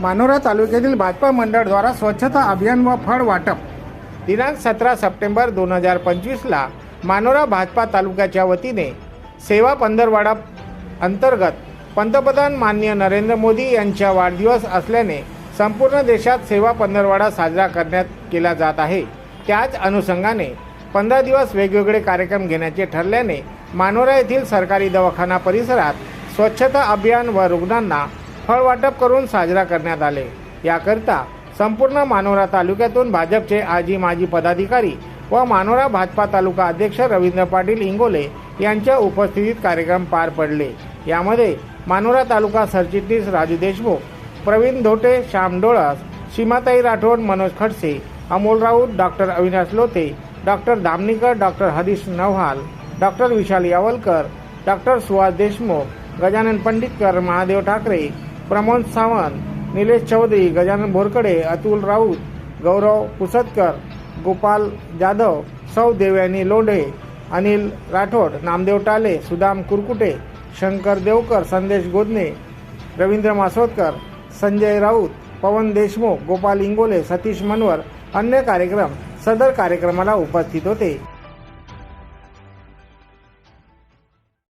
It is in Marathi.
मानोरा तालुक्यातील भाजपा मंडळद्वारा स्वच्छता अभियान व फळ वाटप. दिनांक सतरा सप्टेंबर दोन हजार पंचवीसला मानोरा भाजपा तालुक्याच्या वतीने सेवा पंधरवाडा अंतर्गत पंतप्रधान माननीय नरेंद्र मोदी यांच्या वाढदिवस असल्याने संपूर्ण देशात सेवा पंधरवाडा साजरा करण्यात केला जात आहे. त्याच अनुषंगाने पंधरा दिवस वेगवेगळे कार्यक्रम घेण्याचे ठरल्याने मानोरा येथील सरकारी दवाखाना परिसरात स्वच्छता अभियान व रुग्णांना फळ वाटप करून साजरा करण्यात आले. याकरिता संपूर्ण मानोरा तालुक्यातून भाजपचे आजी माजी पदाधिकारी व मानोरा भाजपा तालुका अध्यक्ष रवींद्र पाटील इंगोले यांच्या उपस्थितीत कार्यक्रम पार पडले. यामध्ये मानोरा तालुका सरचिटणीस Raju Deshmukh Pravin Dhote Shyam Dolas Seematai Rathod Manoj Khadse Amol Raut doctor Avinash Lote doctor Dhamanikar doctor Harish Navhal doctor Vishal Yawalkar doctor Suhas Deshmukh Gajanan Panditkar Mahadev Thakare Pramod Sawant Nilesh Chaudhari Gajanan Borkade Atul Raut Gaurav Pusatkar Gopal Jadhav सौ देवयानी लोंढे अनिल राठोड नामदेव टाले सुदाम कुरकुटे शंकर देवकर संदेश गोदने रवींद्र मासोदकर संजय राऊत पवन देशमुख गोपाल इंगोले सतीश मनवर अन्य कार्यक्रम सदर कार्यक्रमाला उपस्थित होते.